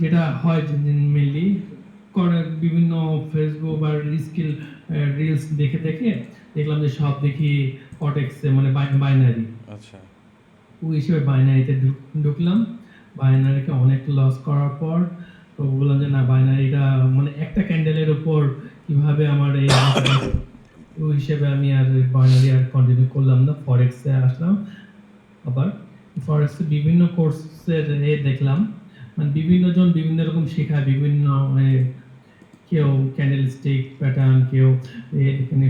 যেটা হয় মেনলি বিভিন্ন ফেসবুক বা স্কিল রিলস দেখে দেখে দেখলাম যে সব দেখি কটেক্সে মানে বাইনারি আচ্ছা। ওই হিসেবে বাইনারিতে ঢুকলাম। বাইনারিকে অনেক লস করার পর তো বললাম যে না বাইনারিটা মানে একটা ক্যান্ডেলের উপর কীভাবে আমার এই ওই হিসেবে আমি আর বাইনারি আর কন্টিনিউ করলাম না ফরেক্সে আসলাম। আবার ফরেক্সে বিভিন্ন কোর্সের এ দেখলাম। মানে বিভিন্ন জন বিভিন্ন রকম শেখায় বিভিন্ন এ, কেউ ক্যান্ডেল স্টিক প্যাটার্ন কেউ এখানে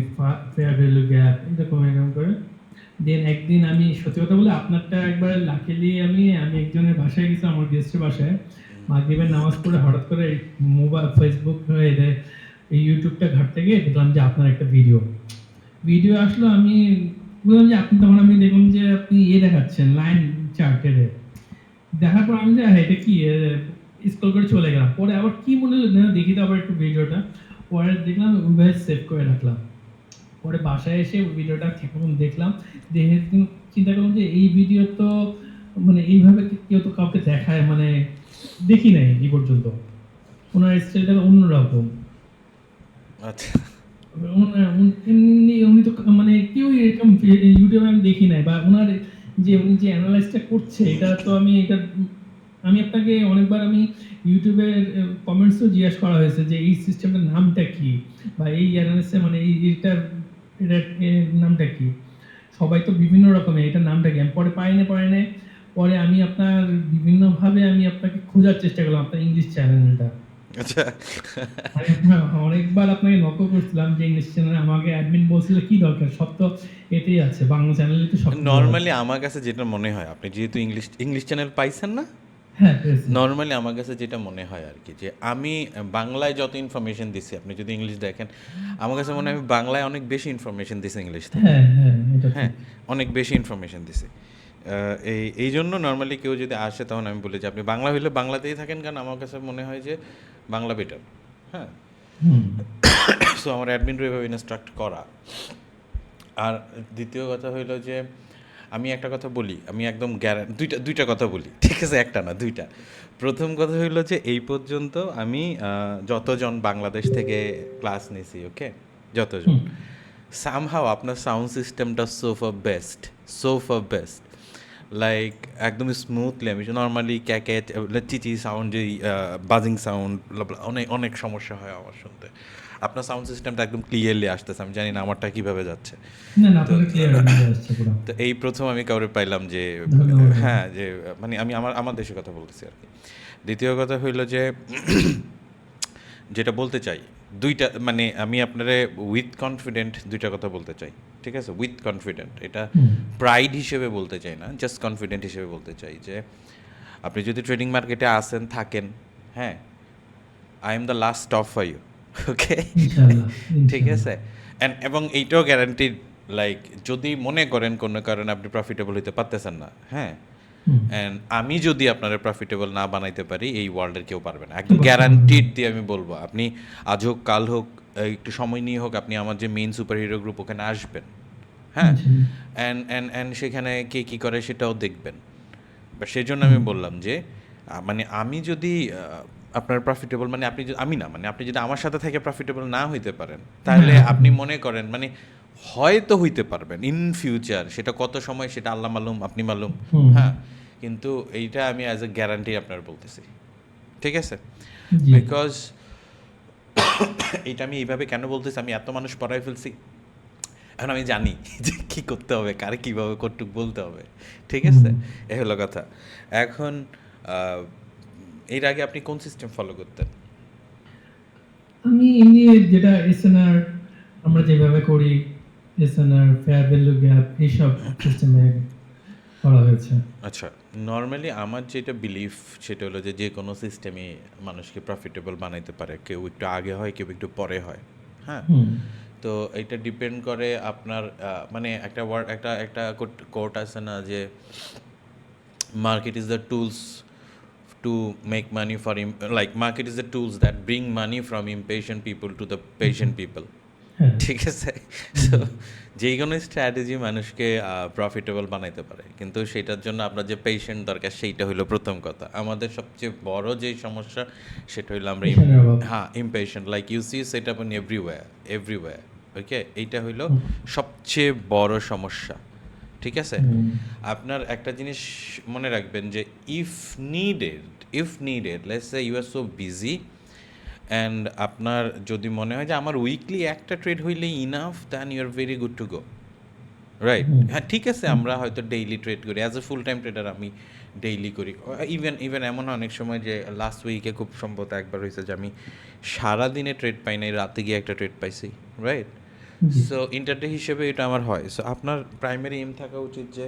ফেয়ার ভ্যালু গ্যাপ এরকম এরকম করে। দেন একদিন আমি সত্যি কথা বলে আপনারটা একবার লাকিলি আমি আমি একজনের বাসায় গেছি আমার গেস্টের বাসায়। মাগরিবের নামাজ পড়ে হঠাৎ করে মোবাইল ফেসবুক হয়ে এই ইউটিউবটা ঘাটতে গিয়ে দেখলাম যে আপনার একটা ভিডিও ভিডিও আসলো আমি বললাম যে আপনি তখন আমি দেখলাম যে আপনি ইয়ে দেখাচ্ছেন লাইন চার্টের দেখার পর আমি যে হ্যাঁ এটা কি? স্কুল করে চলে গেলাম। পরে আবার কি মনে হলো না, দেখি তো আবার একটু ভিডিওটা। পরে দেখলাম ওইভাবে সেভ করে রাখলাম। পরে বাসায় এসে ওই ভিডিওটা ঠিকমতো দেখলাম। দেখে চিন্তা করলাম যে এই ভিডিও তো মানে এইভাবে কেউ তো কাউকে দেখায়? মানে দেখি নাই এই পর্যন্ত। ওনার স্টাইলটা অন্যরকম। আচ্ছা। উনি তো মানে কেউ এরকম ইউটিউবে আমি দেখি নাই। বা ওনার যে উনি যে অ্যানালাইসটা করছে, এটা তো আমি, এটা আমি আপনাকে অনেকবার আমি ইউটিউবে কমেন্টসও জিজ্ঞাসা করা হয়েছে যে এই সিস্টেমটার নামটা কি? বা এই অ্যানালাইসে মানে এই এটার এটার নামটা কি? সবাই তো বিভিন্ন রকমের, এটার নামটা কি? আমি পরে পাই না পাই না। পরে আমি আপনার বিভিন্নভাবে আমি আপনাকে খোঁজার চেষ্টা করলাম, আপনার ইংলিশ চ্যানেলটা আচ্ছা। অনেকবার আপনাকে নক করছিলাম যে ইংলিশ চ্যানেল আমাকে অ্যাডমিন বলছিল কি দরকার সব তো এতেই আছে বাংলা চ্যানেলে তো সব নর্মালি আমার কাছে যেটা মনে হয় আপনি যেহেতু ইংলিশ ইংলিশ চ্যানেল পাইছেন না? হ্যাঁ। নর্মালি আমার কাছে যেটা মনে হয় আর কি যে আমি বাংলায় যত ইনফরমেশন দিছি আপনি যদি ইংলিশ দেখেন আমার কাছে মনে হয় আমি বাংলায় অনেক বেশি ইনফরমেশন দিছি ইংলিশ থেকে। হ্যাঁ হ্যাঁ হ্যাঁ অনেক বেশি ইনফরমেশন দিছি। এই এই জন্য নর্মালি কেউ যদি আসে তখন আমি বলি যে আপনি বাংলা হইলে বাংলাতেই থাকেন। কারণ আমার কাছে মনে হয় যে বাংলা বেটার হ্যাঁ? সো আমার অ্যাডমিন এভাবে ইনস্ট্রাক্ট করা। আর দ্বিতীয় কথা হইল যে আমি একটা কথা বলি আমি একদম গ্যারান দুইটা দুইটা কথা বলি ঠিক আছে? একটা না দুইটা। প্রথম কথা হইল যে এই পর্যন্ত আমি যতজন বাংলাদেশ থেকে ক্লাস নিছি ওকে যতজন। সামহাও আপনার সাউন্ড সিস্টেমটা so far best so far best like একদম স্মুথলি আমি নর্মালি ক্যাকেট চিচি সাউন্ড যে বাজিং সাউন্ড অনেক অনেক সমস্যা হয় আমার শুনতে। আপনার সাউন্ড সিস্টেমটা একদম ক্লিয়ারলি আসতেছে আমি জানি না আমারটা কীভাবে যাচ্ছে। তো এই প্রথম আমি কাউরে পাইলাম যে হ্যাঁ যে মানে আমি আমার আমার দেশের কথা বলতেছি আর কি। দ্বিতীয় কথা হইল যে যেটা বলতে চাই দুইটা মানে আমি আপনারে উইথ কনফিডেন্ট দুইটা কথা বলতে চাই। ঠিক আছে? উইথ কনফিডেন্ট এটা প্রাইড হিসেবে বলতে চাই না জাস্ট কনফিডেন্ট হিসেবে বলতে চাই যে আপনি যদি ট্রেডিং মার্কেটে আসেন থাকেন হ্যাঁ I am the last of for you okay ঠিক আছে? And এবং এইটাও গ্যারান্টি লাইক যদি মনে করেন কোনো কারণে আপনি প্রফিটেবল হইতে পারতেছেন না হ্যাঁ। অ্যান্ড আমি যদি আপনারা প্রফিটেবল না বানাইতে পারি এই ওয়ার্ল্ডের কেউ পারবে না। একদম গ্যারান্টিড দিয়ে আমি বলব আপনি আজ হোক কাল হোক একটু সময় নিয়ে হোক আপনি আমার যে মেইন সুপার হিরো গ্রুপ ওখানে আসবেন। হ্যাঁ? অ্যান্ড অ্যান্ড অ্যান্ড সেখানে কে কী করে সেটাও দেখবেন। বা সেই জন্য আমি বললাম যে মানে আমি যদি আপনার প্রফিটেবল মানে আপনি আমি না মানে আপনি যদি আমার সাথে থেকে প্রফিটেবল না হইতে পারেন তাহলে আপনি মনে করেন মানে হয়তো হইতে পারবেন ইন ফিউচার সেটা কত সময় সেটা আল্লাহ মালুম আপনি মালুম। হ্যাঁ? কিন্তু এইটা আমি অ্যাজ এ গ্যারান্টি আপনার বলতেছি। ঠিক আছে। বিকজ এটা আমি এইভাবে কেন বলতেছি? আমি এত মানুষ পড়াই ফেলছি। এখন আমি জানি যে কী করতে হবে কারে কীভাবে কটুক বলতে হবে। ঠিক আছে? এ হলো কথা। এখন এর আগে আপনি কোন সিস্টেম ফলো করতেন? আমি এমনি যেটা এসএনআর আমরা যেভাবে করি এসএনআর ফেয়ার ভ্যালু গ্যাপ এইসব সিস্টেমে করা হয়েছে। আচ্ছা। নর্মালি আমার যেটা বিলিফ সেটা হলো যে যে কোনো সিস্টেমে মানুষকে প্রফিটেবল বানাইতে পারে। কেউ একটু আগে হয় কেউ একটু পরে হয়। হ্যাঁ? তো এটা ডিপেন্ড করে আপনার মানে একটা ওয়ার্ড একটা একটা কোর্ট আছে না যে market is the tools to make money for like market is the tools that bring money from impatient people to the patient people ঠিক আছে? সো যেই কোনো স্ট্র্যাটেজি মানুষকে প্রফিটেবল বানাইতে পারে। কিন্তু সেটার জন্য আপনার যে পেশেন্ট দরকার সেইটা হলো প্রথম কথা। আমাদের সবচেয়ে বড় যে সমস্যা সেটা হলো আমরা। হ্যাঁ impatient like you see set up in everywhere everywhere okay এইটা হইল সবচেয়ে বড় সমস্যা ঠিক আছে? আপনার একটা জিনিস মনে রাখবেন যে if needed if needed let's say you are so busy and আপনার যদি মনে হয় যে আমার উইকলি একটা ট্রেড হইলে enough then you are very good to go right হ্যাঁ ঠিক আছে আমরা হয়তো ডেইলি ট্রেড করি। As a full time trader আমি ডেইলি করি। ইভেন ইভেন এমন অনেক সময় যে লাস্ট উইকে খুব সম্ভবত একবার হয়েছে যে আমি সারাদিনে ট্রেড পাই নাই রাতে গিয়ে একটা ট্রেড পাইছি। রাইট সো ইন্টারডে হিসেবে এটা আমার হয়। সো আপনার প্রাইমারি এম থাকা উচিত যে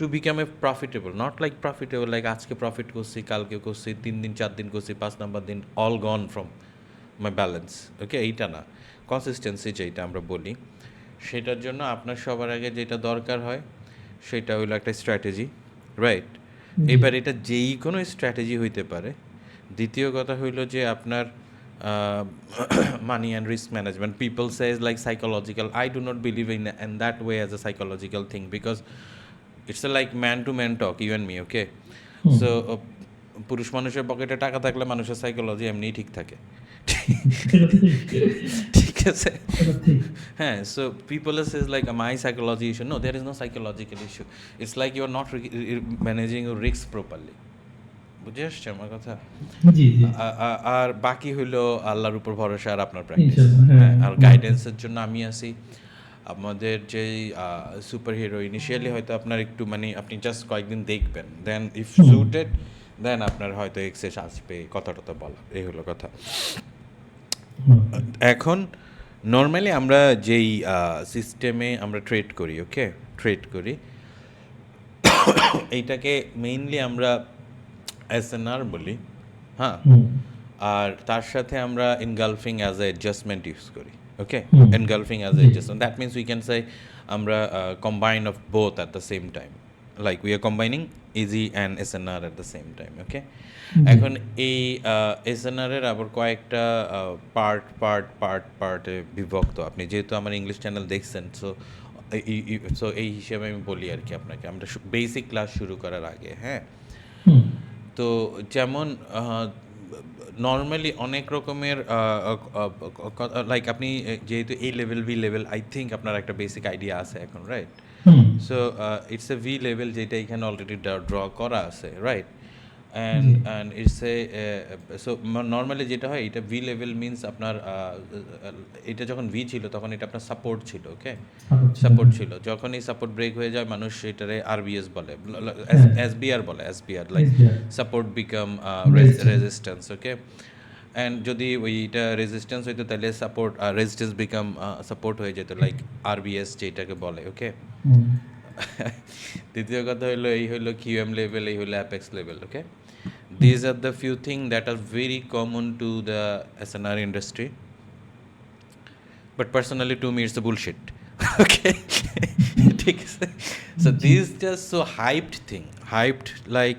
to become a profitable not like profitable like আজকে প্রফিট করছি কালকে করছি তিন দিন চার দিন করছি পাঁচ নাম্বার দিন all gone from my balance okay এইটা না। কনসিস্টেন্সি যেটা আমরা বলি সেটার জন্য আপনার সবার আগে যেটা দরকার হয় সেটা হলো একটা স্ট্র্যাটেজি রাইট এবার এটা যেই কোনো স্ট্র্যাটেজি হইতে পারে। দ্বিতীয় কথা হইল যে আপনার money and risk management people says like psychological I do not believe in in that way as a psychological thing because it's a like man to man talk you and me okay so পুরুষ মানুষের পকেটে টাকা থাকলে মানুষের psychology এমনিই ঠিক থাকে। ঠিক। আছে? হ্যাঁ so people says like my psychology issue no there is no psychological issue it's like you are not managing your risk properly বুঝে আসছে আমার কথা? আর বাকি হইল আল্লাহর উপর ভরসা আর আপনার প্র্যাকটিস হ্যাঁ। আর গাইডেন্সের জন্য আমি আছি। আমাদের যেই সুপার হিরো ইনিশিয়ালি হয়তো আপনার একটু মানে আপনি জাস্ট কয়েকদিন দেখবেন। দেন ইফ সুটেড দেন আপনার হয়তো এক্সেস আসবে কথা টথা বলা এই হলো কথা। এখন নর্মালি আমরা যেই সিস্টেমে আমরা ট্রেড করি ওকে ট্রেড করি। এইটাকে মেইনলি আমরা এসএনআর বলি হ্যাঁ? আর তার সাথে আমরা engulfing as a adjustment use করি। Okay. Engulfing as a G. Adjustment that means we can say আমরা combine of both at the same time like we are combining E G and S N R at the same time okay এখন এই SNR এর আবার কয়েকটা part part part পার্টে বিভক্ত। আপনি যেহেতু আমার ইংলিশ চ্যানেল দেখছেন সো সো এই হিসেবে আমি বলি আর কি আপনাকে। আমরা বেসিক ক্লাস শুরু করার আগে হ্যাঁ? তো যেমন নর্মালি অনেক রকমের লাইক আপনি যেহেতু এই level V level I think আপনার একটা বেসিক আইডিয়া আছে এখন right so it's a V level যেটা এখানে অলরেডি ড্র করা আছে right and and it's a so normally যেটা হয় এটা ভি লেভেল মিনস আপনার এটা যখন ভি ছিল তখন এটা আপনার সাপোর্ট ছিল ওকে সাপোর্ট ছিল। যখন এই সাপোর্ট ব্রেক হয়ে যায় মানুষ এটারে আরবিএস বলে। হ্যাঁ। এসবিআর বলে S B R like support become. Resistance okay and যদি ওইটা রেজিস্ট্যান্স হইতো তাহলে সাপোর্ট রেজিস্ট্যান্স বিকাম সাপোর্ট হয়ে যেত লাইক আরবিএস যেটাকে বলে ওকে। দ্বিতীয় কথা হলো, এই হলো কিউএম লেভেল এই হলো apex level okay these are the few thing that are very common to the S N R industry but personally to me it's bullshit okay ঠিক আছে? So this just so hyped thing hyped like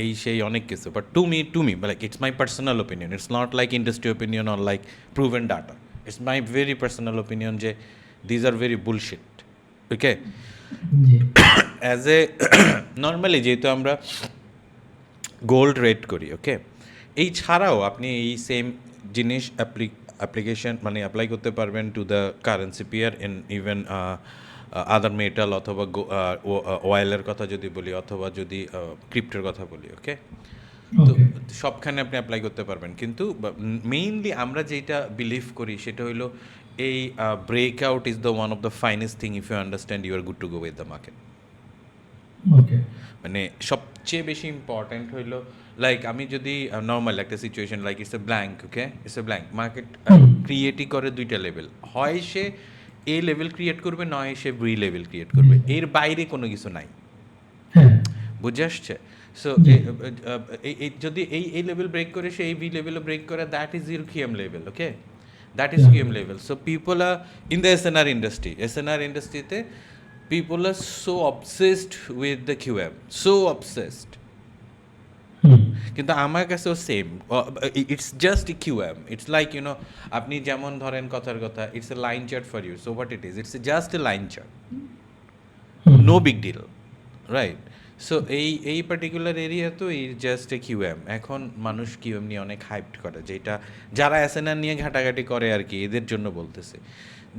এই সেই অনেক কিছু। But to me to me like it's my personal opinion it's not like industry opinion or like proven data it's my very personal opinion যে these are very bullshit okay as a normally যেহেতু আমরা gold rate করি ওকে এই ছাড়াও আপনি এই same জিনিস application মানে অ্যাপ্লাই করতে পারবেন to the currency pair in even other metal অথবা অয়েলের কথা যদি বলি অথবা যদি ক্রিপ্টোর কথা বলি ওকে তো সবখানে আপনি অ্যাপ্লাই করতে পারবেন। কিন্তু মেইনলি আমরা যেটা বিলিভ করি সেটা হলো এই breakout is the one of the finest thing if you understand you are good to go with the market মানে সবচেয়ে বেশি ইম্পর্ট্যান্ট হইল লাইক আমি যদি নর্মাল একটা situation like it's a blank okay it's a blank market. ক্রিয়েটই করে দুইটা level হয় সে এ লেভেল ক্রিয়েট করবে নয় সে বি লেভেল ক্রিয়েট করবে। এর বাইরে কোনো কিছু নাই। হ্যাঁ। বুঝে আসছে? সো যদি এই এই লেভেল ব্রেক করে সে এই বি লেভেলও ব্রেক করে that is your Q M level okay that is Yeah. Q M level so people are in the S N R industry S N R ইন্ডাস্ট্রিতে people are so obsessed with the Q M so obsessed hmm কিন্তু আমার কাছেও same it's just Q M it's like you know আপনি যেমন ধরেন কথার কথা it's a line chart for you so what it is it's just a line chart no big deal right so এই এই পার্টিকুলার এরিয়া তো এই just a QM এখন মানুষ কিউএম নিয়ে অনেক হাইপড করে যেটা যারা এসএনআর নিয়ে ঘাটাঘাটি করে আর কি এদের জন্য বলতেছে।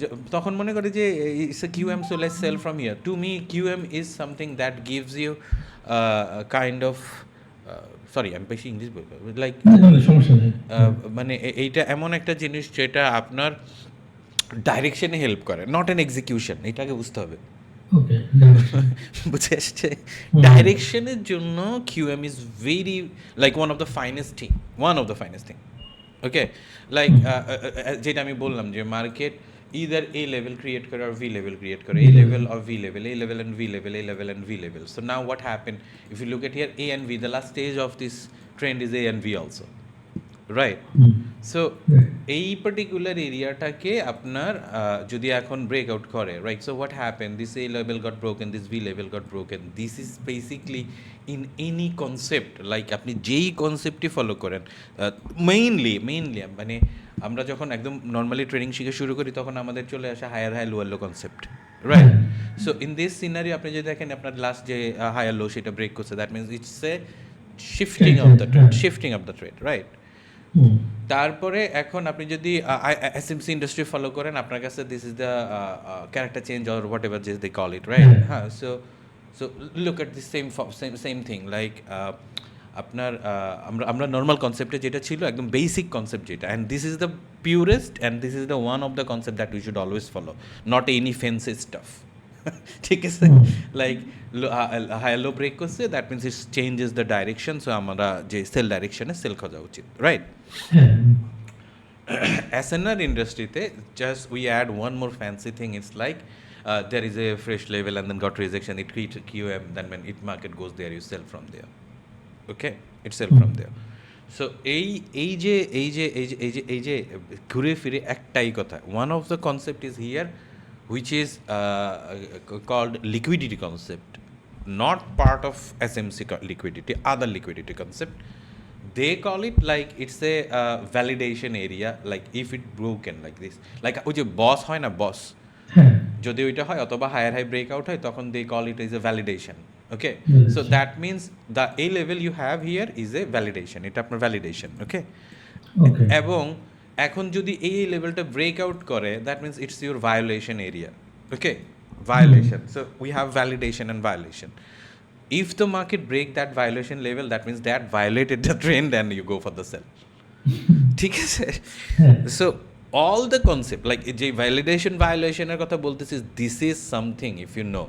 যে তখন মনে করে যে it's a Q M so let's sell from here to me Q M is something that gives you kind of sorry আমি বেশি ইংলিশ বলব লাইক আহ, মানে এইটা এমন একটা জিনিস যেটা আপনার ডাইরেকশনে হেল্প করে নট অ্যান এক্সিকিউশন এটাকে বুঝতে হবে। বুঝে আসছে। ডাইরেকশনের জন্য Q M is very like one of the finest thing one of the finest thing okay like যেটা আমি বললাম যে market either a level create করে or v level create করে a level or v level a level and v level a level and v level so now what happened if you look at here a and v the last stage of this trend is a and v also right. So এই particular এরিয়াটাকে আপনার যদি এখন breakout করে right so what happen this A level got broken this V level got broken this is basically in any concept like আপনি যেই কনসেপ্টই follow করেন মেইনলি মেইনলি মানে আমরা যখন একদম নর্মালি ট্রেনিং শিখে শুরু করি তখন আমাদের চলে আসে higher high lower low concept right so in this scenery আপনি যদি দেখেন আপনার লাস্ট যে হায়ার লো সেটা ব্রেক করছে that means it's a shifting of the trade shifting of the trade right তারপরে এখন আপনি যদি এসএমসি ইন্ডাস্ট্রি ফলো করেন আপনার কাছে this is the character change or whatever this they call it right হ্যাঁ। So so look at the same same same thing like আপনার আমরা আমরা নর্মাল কনসেপ্টে যেটা ছিল একদম বেসিক কনসেপ্ট যেটা and this is the purest and this is the one of the concept that we should always follow not any fancy stuff ঠিক আছে লাইক হায়ার লো ব্রেক করছে that means it's changes the direction so আমরা যে sell ডাইরেকশনে sell খোঁজা উচিত right হ্যাঁ SNR industry, just we add one more fancy thing. It's like uh, there is a fresh level and then got rejection. It creates a QM. Then when it market goes there, you sell from there. Okay, it sell from there. So এই এই যে এই যে এই যে এই যে এই যে ঘুরে ফিরে একটাই কথা one of the concept is here which is called liquidity concept not part of S M C liquidity other liquidity concept they call it like it's a validation area like if it broken like this like ওই যে বস হয় না বস যদি ওইটা হয় অথবা higher high breakout হয় তখন they call it is a validation okay so Validation. That means the A level you have here is a validation এটা আপনার ভ্যালিডেশন ওকে এবং এখন যদি এই লেভেলটা ব্রেকআউট করে that means it's your violation area okay violation. So we have validation and violation. If the market break that violation level that means that violated the trend and you go for the sell. ঠিক আছে? So all the concept like যে validation ভায়োলেশনের কথা বলতেছি this is something if you know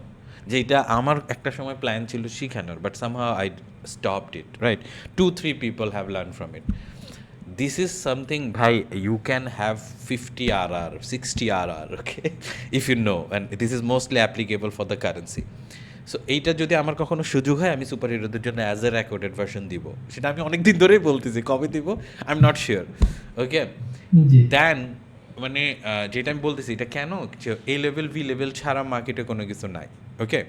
যেটা আমার একটা সময় প্ল্যান ছিল শিখানোর but somehow I stopped it right two three people have learn from it this is something ভাই you can have fifty R R sixty R if you know and this is mostly applicable for the currency so এইটা যদি আমার কখনো সুযোগ হয় আমি super হিরোদের জন্য as a recorded version দিব। সেটা আমি অনেক দিন ধরেই বলতেছি কবে দিব? I am not sure okay then মানে যেটা আমি বলতেছি এটা কেন? এ লেভেল ভি লেভেল ছাড়া মার্কেটে কোনো কিছু নাই ওকে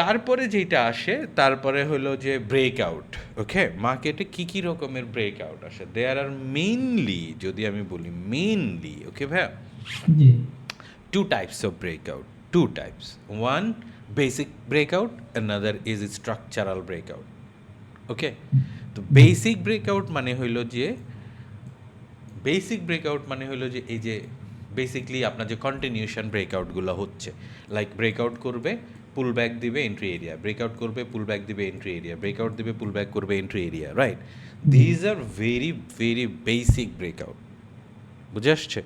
তারপরে যেটা আসে তারপরে হলো যে ব্রেক আউট ওকে মার্কেটে কি কি রকমের ব্রেক আউট আসে? দেয়ার আর মেইনলি যদি আমি বলি মেইনলি ওকে ভাইয়া? জি। Two types of breakout two types. One basic breakout is is structural breakout okay তো বেসিক ব্রেকআউট মানে হইল যে বেসিক ব্রেকআউট মানে হইল যে এই যে বেসিকলি আপনার যে কন্টিনিউশন ব্রেকআউটগুলো হচ্ছে লাইক ব্রেকআউট করবে পুল ব্যাক দিবে এন্ট্রি এরিয়া ব্রেকআউট করবে পুল ব্যাক দিবে এন্ট্রি এরিয়া ব্রেকআউট দিবে পুল ব্যাক করবে entry area right these are very very basic breakout বুঝে আসছে?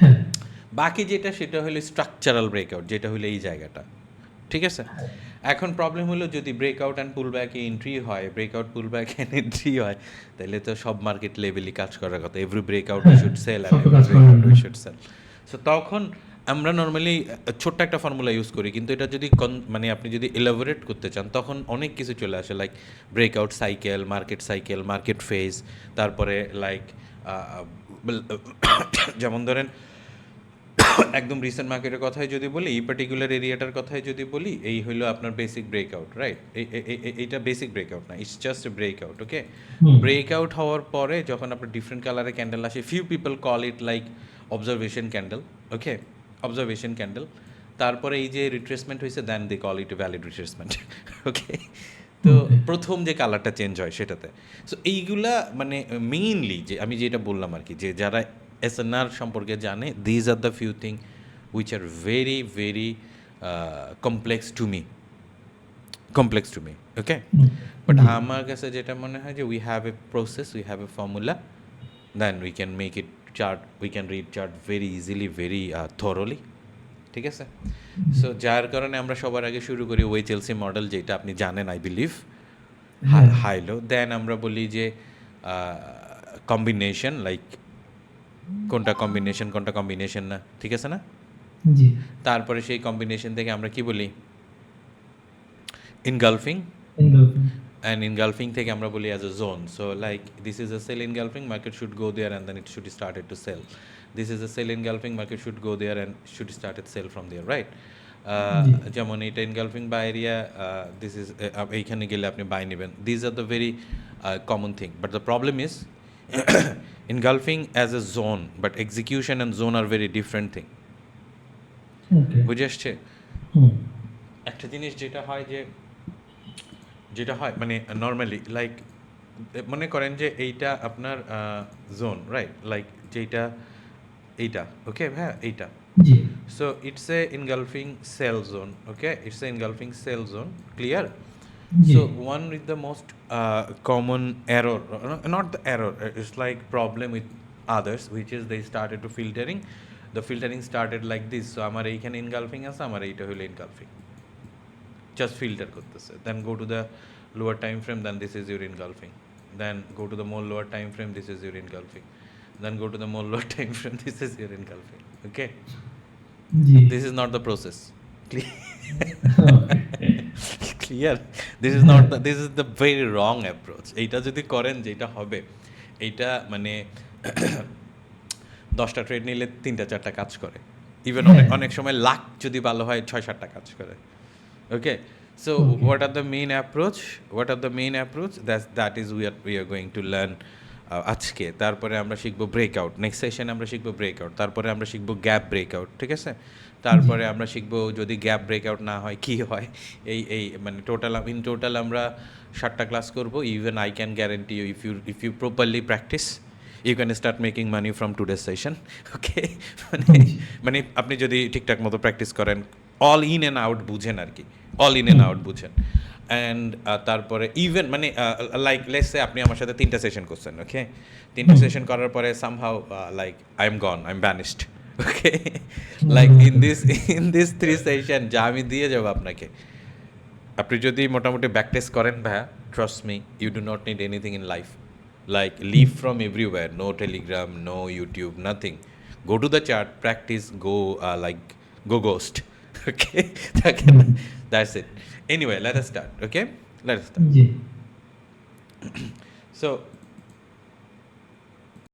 হ্যাঁ। বাকি যেটা সেটা হলো স্ট্রাকচারাল ব্রেকআউট যেটা হলো এই জায়গাটা। ঠিক আছে? এখন প্রবলেম হলো যদি ব্রেকআউট অ্যান্ড পুল ব্যাকে এন্ট্রি হয় breakout pull back and entry হয় তাহলে তো সব মার্কেট লেভেলই কাজ করার কথা। Every breakout we should sell তো breakout we should sell so তখন আমরা নর্মালি ছোট্ট একটা ফর্মুলা ইউজ করি কিন্তু এটা যদি কন- মানে আপনি যদি এলাবোরেট করতে চান তখন অনেক কিছু চলে আসে like breakout cycle market cycle market phase তারপরে লাইক যেমন ধরেন একদম রিসেন্ট মার্কেটের কথাই যদি বলি এই পার্টিকুলার এরিয়াটার কথাই যদি বলি এই হলো আপনার বেসিক ব্রেকআউট রাইট এইটা বেসিক ব্রেকআউট না it's just a breakout okay. Breakout হওয়ার পরে যখন আপনার ডিফারেন্ট কালারের ক্যান্ডেল আসে few people call it like observation candle okay observation candle তারপরে এই যে রিট্রেসমেন্ট হয়েছে then they call it valid retracement okay তো প্রথম যে কালারটা চেঞ্জ হয় সেটাতে। সো এইগুলা মানে মেইনলি যে আমি যেটা বললাম আর কি যে যারা এসএনআর সম্পর্কে জানে these are the few thing which are very very complex to me complex to me okay but আমার কাছে যেটা মনে হয় যে we have a process we have a formula then we can make it chart we can read chart very easily very thoroughly ঠিক আছে? So যার কারণে আমরা সবার আগে শুরু করি ওই চেলসি মডেল যেটা আপনি জানেন আই বিলিভ। হাইলো দেন আমরা বলি যে কম্বিনেশন লাইক কোনটা কম্বিনেশন কোনটা কম্বিনেশন না ঠিক আছে না? তারপরে সেই কম্বিনেশন থেকে আমরা কি বলি? Engulfing engulfing. and engulfing থেকে আমরা বলি as a zone so like this is a cell engulfing market should go there and then it should started to sell this is a cell engulfing market should go there and should started sell from there right Uh, যেমন এটা engulfing বা area this is এইখানে গেলে আপনি buy নেবেন this are the very common thing but the problem is as a zone but execution and zone are very different thing Okay. বুঝে আসছে একটা জিনিস যেটা হয় যে যেটা হয় মানে নর্মালি লাইক মনে করেন যে এইটা আপনার জোন রাইট লাইক যেটা এইটা ওকে হ্যাঁ এইটা। So it's a engulfing sell zone okay it's a engulfing sell zone clear so one with the most common error not the error it's like problem with others which is they started to filtering the filtering started like this so আমার এইখানে engulfing আছে আমার এইটা হইল engulfing just filter করতেছে। Then go to the lower time frame then this is your engulfing then go to the more lower time frame this is your engulfing then go to the more lower time frame this is your engulfing okay this is not the process clear this is not the this is the very wrong approach এইটা যদি করেন যে এটা হবে এইটা মানে দশটা trade নিলে তিনটা চারটা কাজ করে। ইভেন অনেক হ্যাঁ। অনেক সময় লাখ যদি ভালো হয় ছয় সাতটা কাজ করে। Okay so Okay. What are the main approach what are the main approach that that is we are we are going to learn আজকে। তারপরে আমরা শিখব ব্রেকআউট নেক্সট সেশনে আমরা শিখব ব্রেকআউট তারপরে আমরা শিখব গ্যাপ ব্রেকআউট ঠিক আছে? তারপরে আমরা শিখব যদি গ্যাপ ব্রেকআউট না হয় কি হয়? এই এই মানে টোটাল ইন টোটাল আমরা সাতটা ক্লাস করব। Even I can guarantee you if you if you properly practice you can start making money from today's session okay মানে মানে আপনি যদি ঠিকঠাক মতো প্র্যাকটিস করেন অল ইন অ্যান্ড আউট বুঝেন আর কি অল ইন অ্যান্ড আউট বুঝেন অ্যান্ড তারপরে ইভেন মানে লাইক লেসে আপনি আমার সাথে তিনটা সেশন করছেন ওকে তিনটা সেশন করার পরে somehow like I am gone I am banished okay like in this in this three session যা আমি দিয়ে যাব আপনাকে। আপনি যদি মোটামুটি ব্যাক টেস্ট করেন ভাইয়া trust me you do not need anything in life like leave from everywhere no Telegram no YouTube nothing go to the chart practice go like go ghost okay that can, mm. that's it anyway let us start okay let us start yeah. so